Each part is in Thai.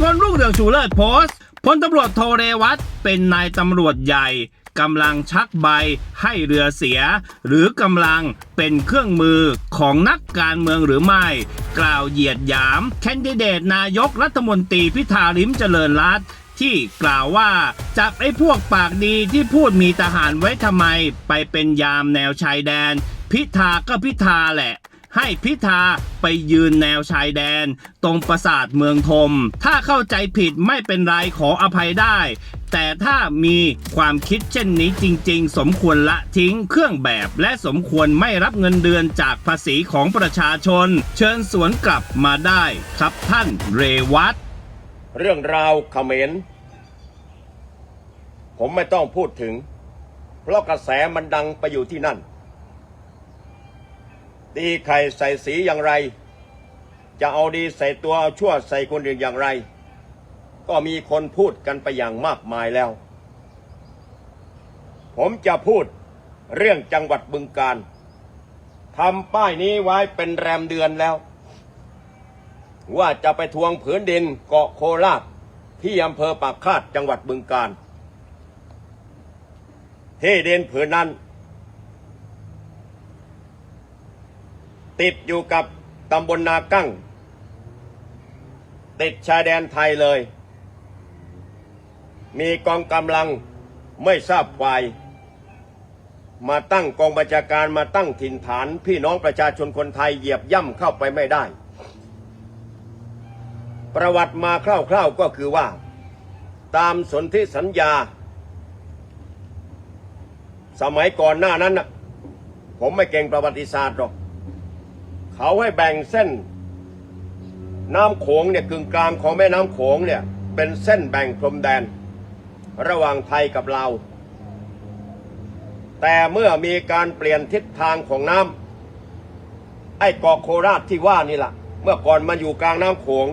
พลรุ่งเรืองชูเลิศโพสต์พลตำรวจโทเรวัตเป็นนายตำรวจใหญ่กำลังชักใบให้เรือเสีย หรือกำลังเป็นเครื่องมือของนักการเมืองหรือไม่ กล่าวเหยียดหยาม แคนดิเดตนายกรัฐมนตรีพิธาลิมเจริญรัตที่กล่าวว่าจับไอ้พวกปากดีที่พูดมีทหารไว้ทำไม ไปเป็นยามแนวชายแดน พิธาก็พิธาแหละ ให้พิธาไปยืนแนวชายแดน ตรงปราสาทเมืองธม ถ้าเข้าใจผิดไม่เป็นไรขออภัยได้ แต่ถ้ามีความคิดเช่นนี้จริง ๆ สมควรละทิ้งเครื่องแบบและสมควรไม่รับเงินเดือนจากภาษีของประชาชน เชิญสวนกลับมาได้ครับท่านเรวัตเรื่องราวเขมรผมไม่ต้องพูดถึง เพราะกระแสมันดังไปอยู่ที่นั่น ดีใครใส่สีอย่างไร จะเอาดีใส่ตัวเอาชั่วใส่คนอื่นอย่างไร ก็มีคนพูดกันไปอย่างมากมายแล้ว ผมจะพูดเรื่องจังหวัดบึงการทำป้ายนี้ไว้เป็นแรมเดือนแล้ว ว่าจะไปทวงผืนดินเกาะโคราชที่อำเภอปากคาดจังหวัดบึงกาฬที่ดินผืนนั้น ติดอยู่กับตำบลนากั้ง ติดชายแดนไทยเลย มีกองกำลังไม่ทราบฝ่าย มาตั้งกองบัญชาการมาตั้งถิ่นฐาน พี่น้องประชาชนคนไทยเหยียบย่ำเข้าไปไม่ได้ ประวัติมาคร่าวๆก็คือว่า ตามสนธิสัญญา สมัยก่อนหน้านั้น ผมไม่เก่งประวัติศาสตร์หรอก เขาให้แบ่งเส้น น้ำโขงเนี่ยกึ่งกลางของแม่น้ำโขงเนี่ยเป็นเส้นแบ่งพรมแดน ระหว่างไทยกับลาวแต่เมื่อมีการเปลี่ยนทิศทางของน้ำไอ้เกาะโคราชที่ว่านี่แหละเมื่อก่อนมาอยู่กลางน้ำโขง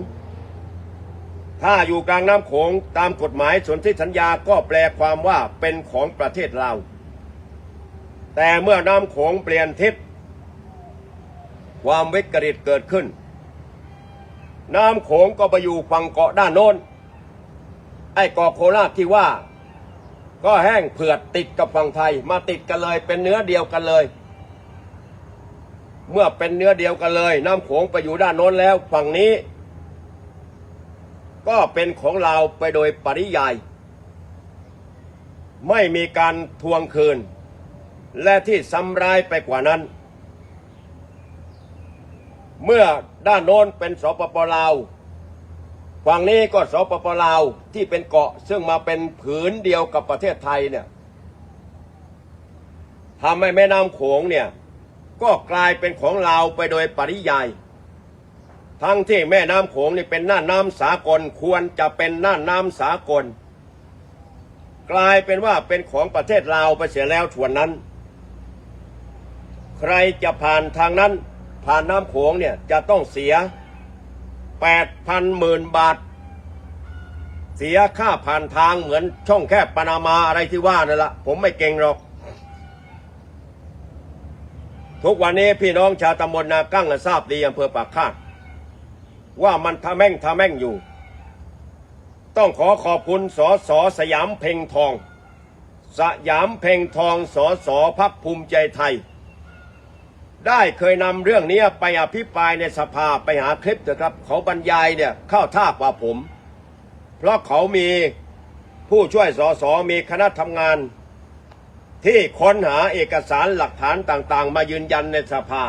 ถ้าอยู่กลางน้ำโขงตามกฎหมายสนธิสัญญาก็แปลความว่าเป็นของประเทศลาวแต่เมื่อน้ำโขงเปลี่ยนทิศ ความวิกฤตเกิดขึ้น น้ำโขงก็ไปอยู่ฝั่งเกาะด้านโน้น ไอ้เกาะโคราชที่ว่า ก็แห้งเผือดติดกับฝั่งไทย มาติดกันเลยเป็นเนื้อเดียวกันเลย เมื่อเป็นเนื้อเดียวกันเลย น้ำโขงไปอยู่ด้านโน้นแล้ว ฝั่งนี้ ก็เป็นของเราไปโดยปริยาย ไม่มีการทวงคืน และที่ซ้ำร้ายไปกว่านั้น เมื่อด้านโน้นเป็นสปปลาวฝั่งนี้ก็สปปลาวที่เป็นเกาะซึ่งมาเป็นผืนเดียวกับประเทศไทยเนี่ยทำให้แม่น้ำโขงเนี่ยก็กลายเป็นของเราไปโดยปริยาย ทั้งที่แม่น้ำโขงนี่เป็นน่านน้ำสากลควรจะเป็นน่านน้ำสากล กลายเป็นว่าเป็นของประเทศลาวไปเสียแล้วส่วนนั้น ใครจะผ่านทางนั้น ผ่านน้ำโขงเนี่ยจะต้องเสียแปดพันหมื่นบาท เสียค่าผ่านทางเหมือนช่องแคบปานามาอะไรที่ว่านั่นละผมไม่เก่งหรอก ทุกวันนี้พี่น้องชาวตำบลนากั้งทราบดีอำเภอปากคาดว่ามันทะแม่งทะแม่งอยู่ ต้องขอขอบคุณสอสอสยามเพ่งทอง สยามเพ่งทองสอสอพักภูมิใจไทย ได้เคยนำเรื่องนี้ไปอภิปรายในสภาไปหาคลิปเถอะครับ เขาบรรยายเนี่ยเข้าท่ากว่าผม เพราะเขามีผู้ช่วยสสมีคณะทำงาน ที่ค้นหาเอกสารหลักฐานต่างๆ มายืนยันในสภา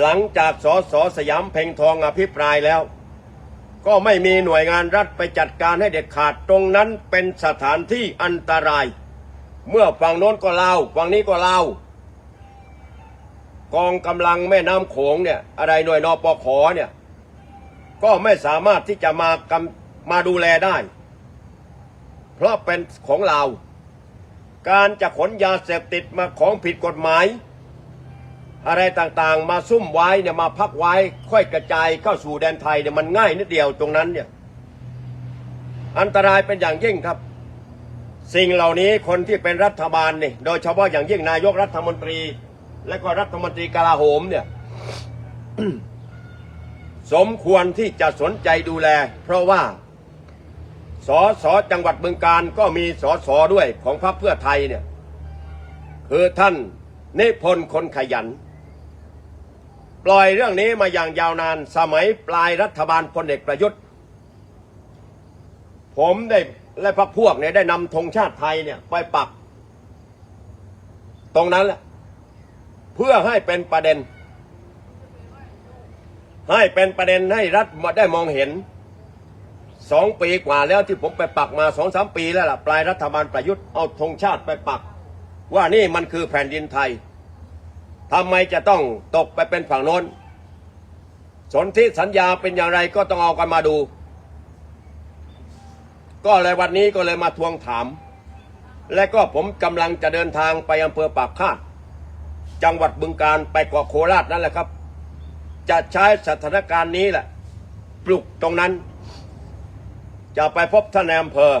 หลังจากสสสยามเพ่งทองอภิปรายแล้ว ก็ไม่มีหน่วยงานรัฐไปจัดการให้เด็ดขาดตรงนั้นเป็นสถานที่อันตราย เมื่อฝั่งโน้นก็ลาวฝั่งนี้ก็ลาวกองกำลังแม่น้ำโขงเนี่ย อะไรหน่วยนปขเนี่ย ก็ไม่สามารถที่จะมากำมาดูแลได้ เพราะเป็นของเราการจะขนยาเสพติดมาของผิดกฎหมาย อะไรต่างๆ มาซุ่มไว้เนี่ยมาพักไว้ ค่อยกระจายเข้าสู่แดนไทยเนี่ยมันง่ายนิดเดียวตรงนั้นเนี่ย อันตรายเป็นอย่างยิ่งครับ สิ่งเหล่านี้คนที่เป็นรัฐบาลนี่โดยเฉพาะอย่างยิ่งนายกรัฐมนตรี และก็รัฐมนตรีกลาโหมเนี่ยสมควรที่จะสนใจดูแล เพราะว่าสอสอจังหวัดบึงการก็มีสอสอด้วยของพรรคเพื่อไทยเนี่ยคือท่านนิพนธ์คนขยัน ปล่อยเรื่องนี้มาอย่างยาวนานสมัยปลายรัฐบาลพลเอกประยุทธ์ ผมได้ และพรรคพวกเนี่ยได้นำธงชาติไทยเนี่ยไปปัก ตรงนั้นแหละเพื่อให้เป็นประเด็น ให้เป็นประเด็นให้รัฐได้มองเห็นสองปีกว่าแล้วที่ผมไปปักมาสองสามปีแล้วล่ะปลายรัฐบาลประยุทธ์เอาธงชาติไปปัก ว่านี่มันคือแผ่นดินไทยทำไมจะต้องตกไปเป็นฝั่งโน้น สนธิสัญญาเป็นอย่างไรก็ต้องเอากันมาดู ก็เลยวันนี้ก็เลยมาทวงถาม และก็ผมกำลังจะเดินทางไปอำเภอปากคาดจังหวัดบึงการไปเกาะโคราชนั่นแหละครับ จะใช้สถานการณ์นี้แหละ ปลุกตรงนั้น จะไปพบท่านในอำเภอ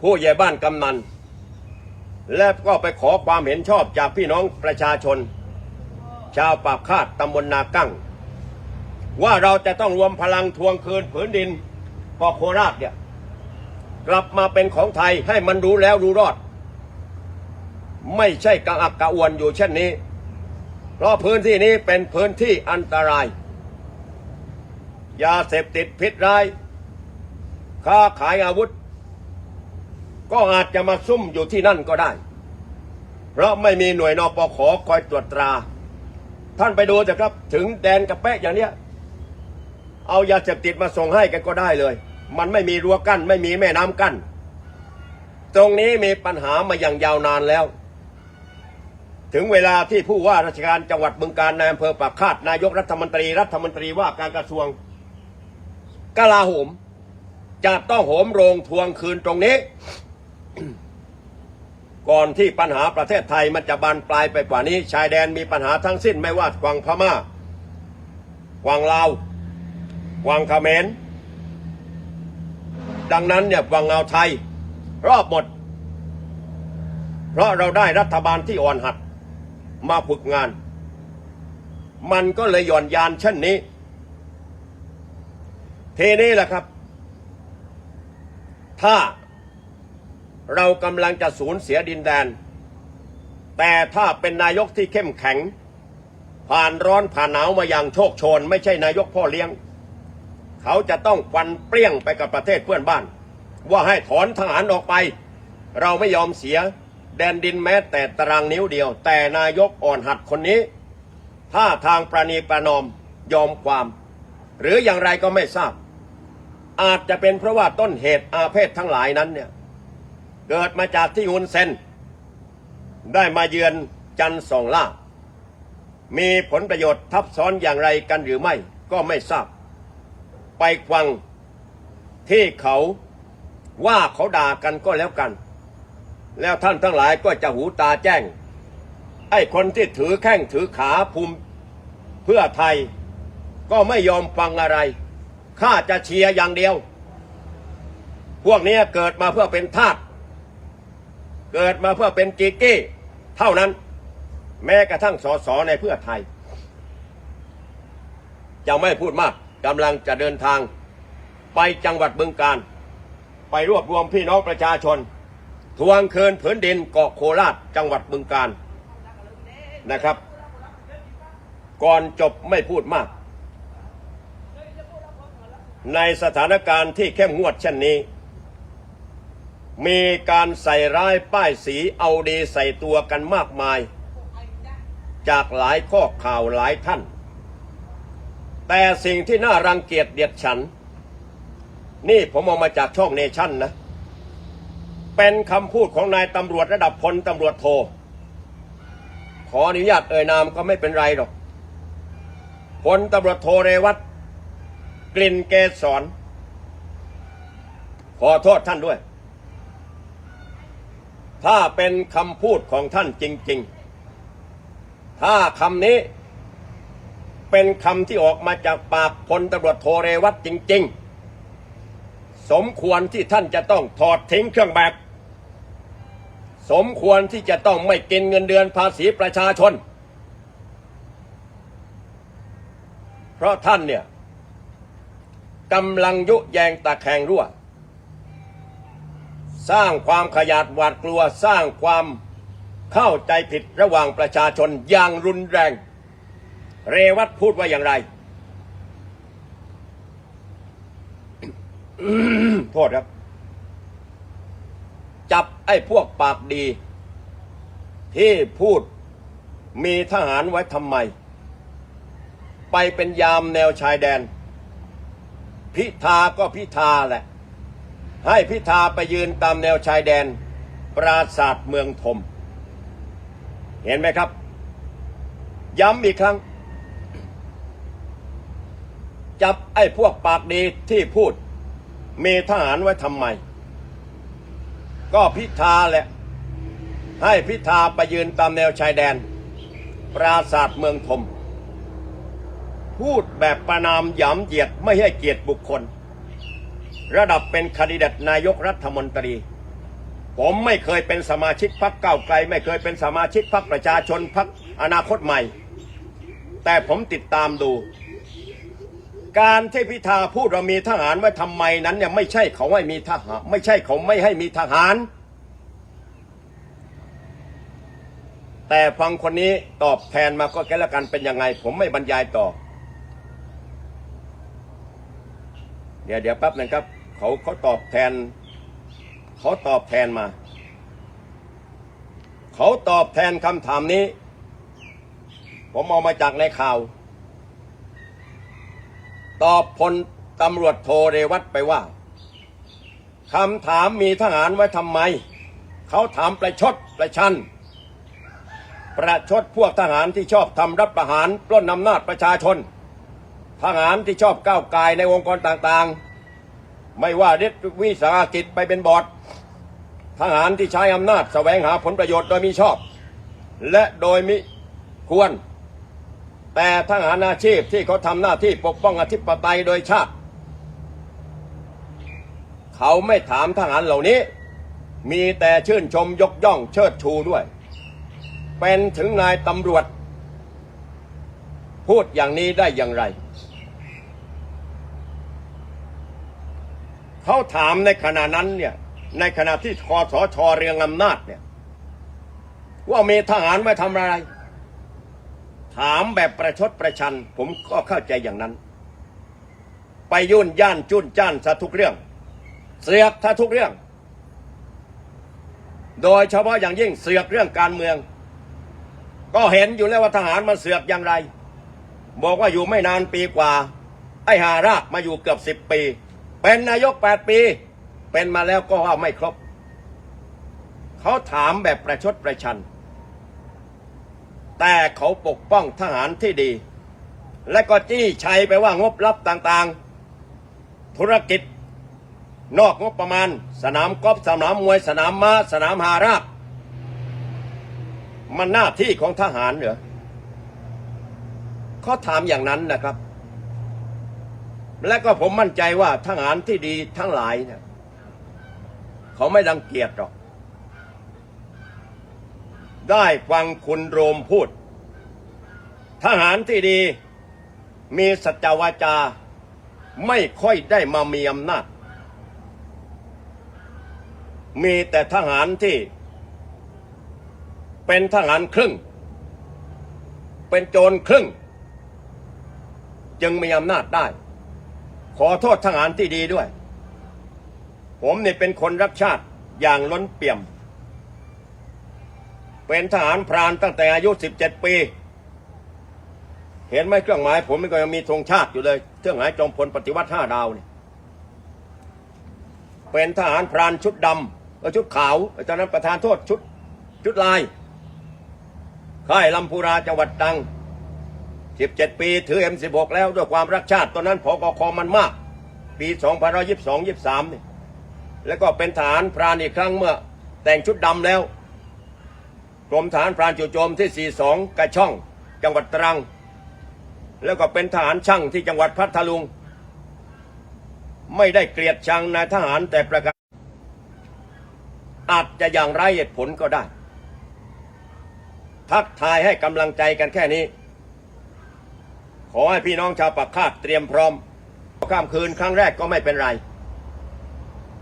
ผู้ใหญ่บ้านกำนัน และก็ไปขอความเห็นชอบจากพี่น้องประชาชน ชาวปากคาดตำบลนากั้ง ว่าเราจะต้องรวมพลังทวงคืนผืนดิน เกโคราชเนี่ย กลับมาเป็นของไทยให้มันรู้แล้วรู้รอด ไม่ใช่กระอักกระอ่วนอยู่เช่นนี้ เพราะพื้นที่นี้เป็นพื้นที่อันตราย ยาเสพติดพิษร้าย ค้าขายอาวุธ ก็อาจจะมาซุ่มอยู่ที่นั่นก็ได้ เพราะไม่มีหน่วยนปขอคอยตรวจตรา ท่านไปดูเถอะครับ ถึงแดนกระแปะอย่างเนี้ยเอายาเสพติดมาส่งให้กันก็ได้เลย มันไม่มีรั้วกั้น ไม่มีแม่น้ำกั้น ตรงนี้มีปัญหามาอย่างยาวนานแล้ว ถึงเวลาที่ผู้ว่าราชการจังหวัดบึงการในอำเภอปากคาดนายกรัฐมนตรีรัฐมนตรีว่าการกระทรวงกลาโหมจะต้องโหมโรงทวงคืนตรงนี้ ก่อนที่ปัญหาประเทศไทยมันจะบานปลายไปกว่านี้ ชายแดนมีปัญหาทั้งสิ้นไม่ว่าฝั่งพม่าฝั่งลาวฝั่งเขมร ดังนั้นเนี่ยฝั่งอ่าไทย รอบหมด เพราะเราได้รัฐบาลที่อ่อนหัด มาฝึกงาน มันก็เลยหย่อนยานเช่นนี้ทีนี้แหละครับ ถ้าเรากำลังจะสูญเสียดินแดน แต่ถ้าเป็นนายกที่เข้มแข็ง ผ่านร้อนผ่านหนาวมาอย่างโชคโชน ไม่ใช่นายกพ่อเลี้ยง เขาจะต้องฟันเปรี้ยงไปกับประเทศเพื่อนบ้าน ว่าให้ถอนทหารออกไป เราไม่ยอมเสีย แดนดินแม้แต่ตารางนิ้วเดียว แต่นายกอ่อนหัดคนนี้ ถ้าทางประนีประนอมยอมความ หรืออย่างไรก็ไม่ทราบ อาจจะเป็นเพราะว่าต้นเหตุอาเพศทั้งหลายนั้นเนี่ยเกิดมาจากที่ฮุนเซนได้มาเยือนจันสองล่ามีผลประโยชน์ทับซ้อนอย่างไรกันหรือไม่ก็ไม่ทราบ ไปฟังที่เขาว่าเขาด่ากันก็แล้วกัน แล้วท่านทั้งหลายก็จะหูตาแจ้ง ไอ้คนที่ถือแข้งถือขาภูมิเพื่อไทย ก็ไม่ยอมฟังอะไร ข้าจะเชียร์อย่างเดียว พวกนี้เกิดมาเพื่อเป็นทาส เกิดมาเพื่อเป็นกีกี้ เท่านั้น แม้กระทั่งสสในเพื่อไทย จะไม่พูดมาก กำลังจะเดินทาง ไปจังหวัดบึงการ ไปรวบรวมพี่น้องประชาชน ทวงคืนผืนดินเกาะโคราชจังหวัดบึงการนะครับ ก่อนจบไม่พูดมาก ในสถานการณ์ที่เข้มงวดเช่นนี้ มีการใส่ร้ายป้ายสีเอาดีใส่ตัวกันมากมาย จากหลายข้อข่าวหลายท่าน แต่สิ่งที่น่ารังเกียจเดียดฉัน นี่ผมเอามาจากช่องเนชั่นนะ เป็นคำพูดของนายตำรวจระดับพลตำรวจโท ขออนุญาตเอ่ยนามก็ไม่เป็นไรหรอกพลตำรวจโทเรวัตกลิ่นเกสรขอโทษท่านด้วย ถ้าเป็นคำพูดของท่านจริง ๆ ถ้าคำนี้ เป็นคำที่ออกมาจากปากพลตำรวจโทเรวัตจริง ๆ สมควรที่ท่านจะต้องถอดทิ้งเครื่องแบบ สมควรที่จะต้องไม่กินเงินเดือนภาษีประชาชน เพเพราะท่านเนี่ยกำลังยุแยงตะแคงรั่ว สร้างความขยาดหวาดกลัวสร้างความเข้าใจผิดระหว่างประชาชนอย่างรุนแรง เรวัตพูดว่าอย่างไร โทษครับ จับไอ้พวกปากดี ที่พูดมีทหารไว้ทำไม ไปเป็นยามแนวชายแดน พิธาก็พิธาแหละ ให้พิธาไปยืนตามแนวชายแดน ปราศาสตร์เมืองธมเห็นไหมครับ ย้ำอีกครั้ง จับไอ้พวกปากดีที่พูด มีทหารไว้ทำไม ก็พิธาแหละ ให้พิธาไปยืนตามแนวชายแดน ปราศาสตร์เมืองธมพูดแบบประนามหยำเหยียดไม่ให้เกียรติบุคคล ระดับเป็นคดีเดตนายกรัฐมนตรี ผมไม่เคยเป็นสมาชิกพรรคเก้าไกล ไม่เคยเป็นสมาชิกพรรคประชาชนพรรคอนาคตใหม่ แต่ผมติดตามดู การที่พิธาพูดเรามีทหารไว้ทำไมนั้นเนี่ยไม่ใช่เขาไม่มีทหาร ไม่ใช่เขาไม่ให้มีทหาร แต่ฟังคนนี้ตอบแทนมาก็แค่ละกันเป็นยังไง ผมไม่บรรยายต่อ เดี๋ยวเดี๋ยวแป๊บหนึงครับ เขาเขาตอบแทน เขาตอบแทนมา เขาตอบแทนคำถามนี้ ผมเอามาจากในข่าว ตอบพลตำรวจโทเรวัตไปว่าคำถามมีทหารไว้ทำไม เขาถามประชดประชัน ประชดพวกทหารที่ชอบทำรับประหารปล้นอำนาจประชาชน ทหารที่ชอบก้าวไกายในองค์กรต่างๆ ไม่ว่าเด็ดวิสาหกิจไปเป็นบอร์ดทหารที่ใช้อำนาจแสวงหาผลประโยชน์โดยมิชอบ และโดยมิควร แต่ทหารอาชีพที่เขาทำหน้าที่ปกป้องอธิปไตยโดยชาติ เขาไม่ถามทหารเหล่านี้ มีแต่ชื่นชมยกย่องเชิดชูด้วย เป็นถึงนายตำรวจ พูดอย่างนี้ได้อย่างไร เขาถามในขณะนั้นเนี่ยในขณะที่คอสชเรียงอำนาจเนี่ยว่ามีทหารไว้ทำอะไร ถามแบบประชดประชัน ผมก็เข้าใจอย่างนั้น ไปยุ่นย่านจุนจ้านซะทุกเรื่อง เสือกถ้าทุกเรื่อง โดยเฉพาะอย่างยิ่งเสือกเรื่องการเมือง ก็เห็นอยู่แล้วว่าทหารมันเสือกอย่างไร บอกว่าอยู่ไม่นานปีกว่า ไอ้หารากมาอยู่เกือบสิบปี เป็นนายกแปดปี เป็นมาแล้วก็ว่าไม่ครบ เขาถามแบบประชดประชัน แต่เขาปกป้องทหารที่ดี และก็จี้ชัยไปว่างบลับต่างๆ ธุรกิจ นอกงบประมาณ สนามกอล์ฟสนามมวยสนามม้าสนามหาราบมันหน้าที่ของทหารเหรอเขาถามอย่างนั้นนะครับ และก็ผมมั่นใจว่าทหารที่ดีทั้งหลายเนี่ยเขาไม่ดังเกียจหรอก ได้ฟังคุณโรมพูด ทหารที่ดีมีสัจวาจา ไม่ค่อยได้มามีอำนาจ มีแต่ทหารที่ เป็นทหารครึ่ง เป็นโจรครึ่ง จึงมีอำนาจได้ ขอโทษทหารที่ดีด้วย ผมนี่เป็นคนรักชาติอย่างล้นเปี่ยม เป็นทหารพรานตั้งแต่อายุ 17 ปี เห็นไหมเครื่องหมาย ผมมันก็ยังมีธงชาติอยู่เลย เครื่องหมายจอมพลปฏิวัติห้าดาวเนี่ยเป็นทหารพรานชุดดำเออชุดขาวตอนนั้นประธานโทษชุดชุดลายค่ายลำพูราจังหวัดตัง 17 ปีถือ M16 แล้วด้วยความรักชาติตอนนั้นพอกคอมันมาก ปี 2522 23นี่แล้วก็เป็นทหารพรานอีกครั้งเมื่อแต่งชุดดำแล้ว กรมทหารพรานจู่โจมที่ 42 กระช่อง จังหวัดตรัง แล้วก็เป็นทหารช่างที่จังหวัดพัทลุง ไม่ได้เกลียดชังนายทหารแต่ประการอาจจะอย่างไรเหตุผลก็ได้ ทักทายให้กำลังใจกันแค่นี้ ขอให้พี่น้องชาวปากคาดเตรียมพร้อมข้ามคืนครั้งแรกก็ไม่เป็นไร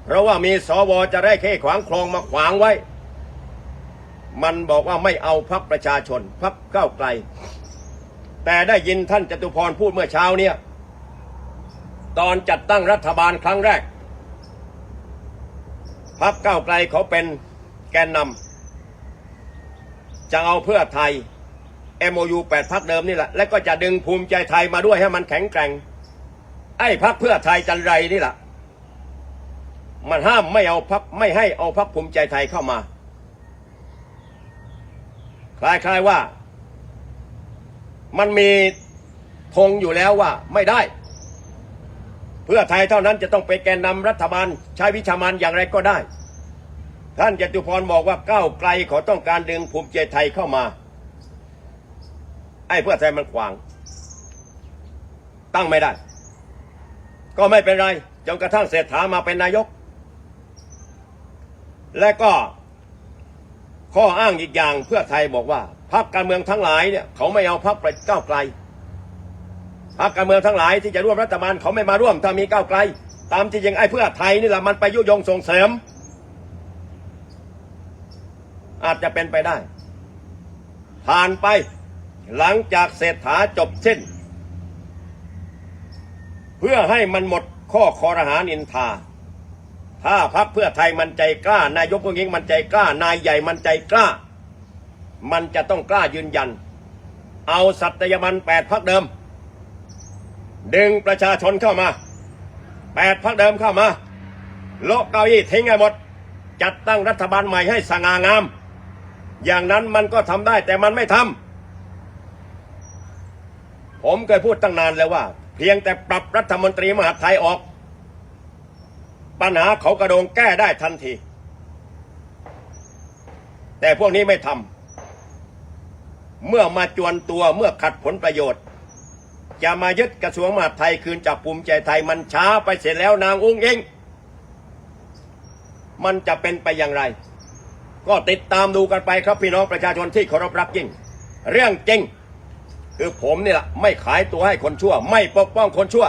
เพราะว่ามีสวจะได้เข่ขวางคลองมาขวางไว้ มันบอกว่าไม่เอาพักประชาชนพักก้าวไกล แต่ได้ยินท่านจตุพรพูดเมื่อเช้าเนี่ย ตอนจัดตั้งรัฐบาลครั้งแรกพักก้าวไกลเขาเป็นแกนนำจะเอาเพื่อไทย MOU 8พักเดิมนี่แหละ และก็จะดึงภูมิใจไทยมาด้วยให้มันแข็งแกร่ง ไอ้พักเพื่อไทยจันไรนี่แหละมันห้ามไม่เอาพักไม่ให้เอาพักภูมิใจไทยเข้ามา คล้ายๆว่า มันมีธงอยู่แล้วว่าไม่ได้ เพื่อไทยเท่านั้นจะต้องเป็นแกนนำรัฐบาลใช้วิชามานอย่างไรก็ได้ ท่านจตุพรบอกว่าก้าวไกลขาต้องการดึงภูมิใจไทยเข้ามา ไอ้เพื่อไทยมันขวาง ตั้งไม่ได้ ก็ไม่เป็นไรจนกระทั่งเศรษฐามาเป็นนายก และก็ ข้ออ้างอีกอย่างเพื่อไทยบอกว่าพรรคการเมืองทั้งหลายเนี่ยเขาไม่เอาพรรคไปก้าวไกลพรรคการเมืองทั้งหลายที่จะร่วมรัฐบาลเขาไม่มาร่วมถ้ามีก้าวไกล ตามที่จริงไอ้เพื่อไทยนี่แหละมันไปยุยงส่งเสริม อาจจะเป็นไปได้ ผ่านไปหลังจากเศรษฐาจบสิ้น เพื่อให้มันหมดข้อคอรหานินทา ถ้าพักเพื่อไทยมันใจกล้า นายกพวกนี้มันใจกล้า นายใหญ่มันใจกล้า มันจะต้องกล้ายืนยัน เอาสัตยาบันแปดพักเดิม ดึงประชาชนเข้ามาแปดพักเดิมเข้ามาโลกเก้าอี้ทิ้งให้หมด จัดตั้งรัฐบาลใหม่ให้สง่างาม อย่างนั้นมันก็ทำได้แต่มันไม่ทำผมเคยพูดตั้งนานแล้วว่า เพียงแต่ปรับรัฐมนตรีมหาดไทยออก ปัญหาเขากระโดงแก้ได้ทันที แต่พวกนี้ไม่ทำเมื่อมาจวนตัวเมื่อขัดผลประโยชน์ จะมายึดกระทรวงมหาดไทยคืนจากภูมิใจไทยมันช้าไปเสร็จแล้วนางอุ้งอิงมันจะเป็นไปอย่างไร ก็ติดตามดูกันไปครับพี่น้องประชาชนที่เคารพรักยิ่ง เรื่องจริง คือผมนี่แหละไม่ขายตัวให้คนชั่ว ไม่ปกป้องคนชั่ว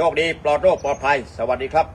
ชคดีปลอดโรคปลอดภัย สวัสดีครับ